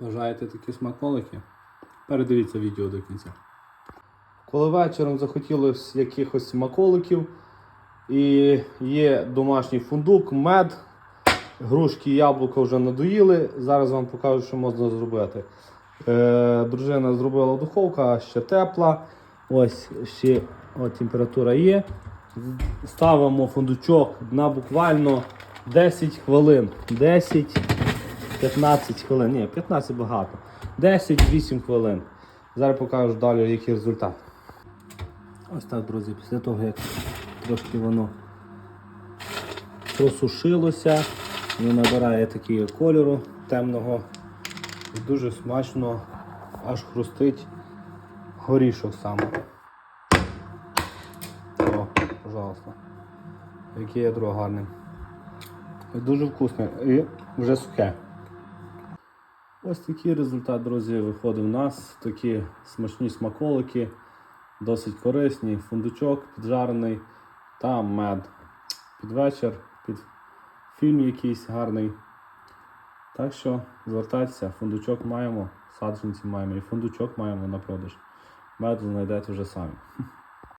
Бажаєте такі смаколики? Передивіться відео до кінця. Коли вечором захотілося якихось смаколиків, і є домашній фундук, мед, грушки, яблука вже надоїли. Зараз вам покажу, що можна зробити. Е, дружина зробила духовка, ще тепла. Ось ще от, температура є. Ставимо фундучок на буквально 10 хвилин. 10-15 хвилин. Ні, 15 багато. 10-8 хвилин. Зараз покажу далі, який результат. Ось так, друзі, після того, як трошки воно просушилося, воно набирає такого кольору темного. І дуже смачно аж хрустить горішок саме. О, пожалуйста. Який ядро гарне. Дуже вкусне і вже сухе. Ось такий результат, друзі, виходить у нас. Такі смачні смаколики, досить корисні, фундучок піджарений та мед. Під вечір, під фільм якийсь гарний. Так що звертайтеся, фундучок маємо, саджанці маємо і фундучок маємо на продаж. Мед знайдете вже самі.